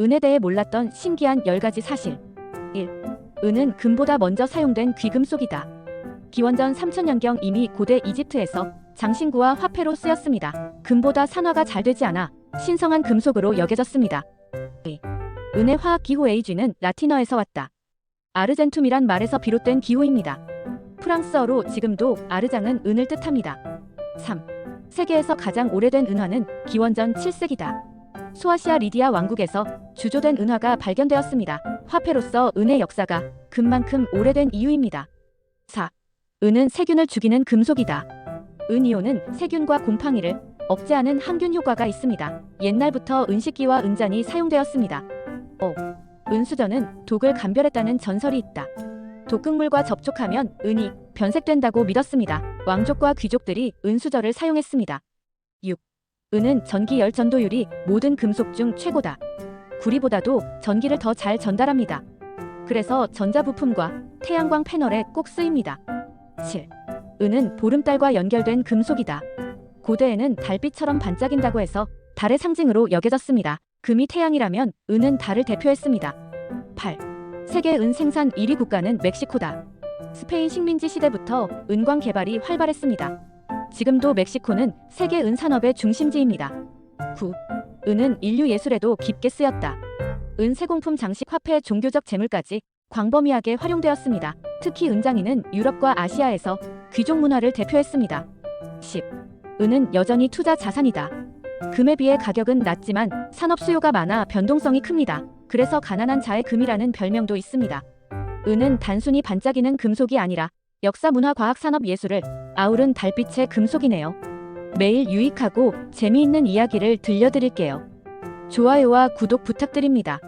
은에 대해 몰랐던 신기한 10가지 사실. 1. 은은 금보다 먼저 사용된 귀금속이다. 기원전 3000년경 이미 고대 이집트에서 장신구와 화폐로 쓰였습니다. 금보다 산화가 잘 되지 않아 신성한 금속으로 여겨졌습니다. 2. 은의 화학 기호 Ag는 라틴어에서 왔다. 아르젠툼이란 말에서 비롯된 기호입니다. 프랑스어로 지금도 아르장은 은을 뜻합니다. 3. 세계에서 가장 오래된 은화는 기원전 7세기다. 소아시아 리디아 왕국에서 주조된 은화가 발견되었습니다. 화폐로서 은의 역사가 금만큼 오래된 이유입니다. 4. 은은 세균을 죽이는 금속이다. 은이온은 세균과 곰팡이를 억제하는 항균 효과가 있습니다. 옛날부터 은식기와 은잔이 사용되었습니다. 5. 은수저는 독을 감별했다는 전설이 있다. 독극물과 접촉하면 은이 변색된다고 믿었습니다. 왕족과 귀족들이 은수저를 사용했습니다. 6. 은은 전기 열 전도율이 모든 금속 중 최고다. 구리보다도 전기를 더 잘 전달합니다. 그래서 전자부품과 태양광 패널에 꼭 쓰입니다. 7. 은은 보름달과 연결된 금속이다. 고대에는 달빛처럼 반짝인다고 해서 달의 상징으로 여겨졌습니다. 금이 태양이라면 은은 달을 대표했습니다. 8. 세계 은 생산 1위 국가는 멕시코다. 스페인 식민지 시대부터 은광 개발이 활발했습니다. 지금도 멕시코는 세계 은 산업의 중심지입니다. 9. 은은 인류 예술에도 깊게 쓰였다. 은 세공품 장식 화폐 종교적 재물까지 광범위하게 활용되었습니다. 특히 은장이는 유럽과 아시아에서 귀족 문화를 대표했습니다. 10. 은은 여전히 투자 자산이다. 금에 비해 가격은 낮지만 산업 수요가 많아 변동성이 큽니다. 그래서 가난한 자의 금이라는 별명도 있습니다. 은은 단순히 반짝이는 금속이 아니라 역사 문화 과학 산업 예술을 아우른 달빛의 금속이네요. 매일 유익하고 재미있는 이야기를 들려드릴게요. 좋아요와 구독 부탁드립니다.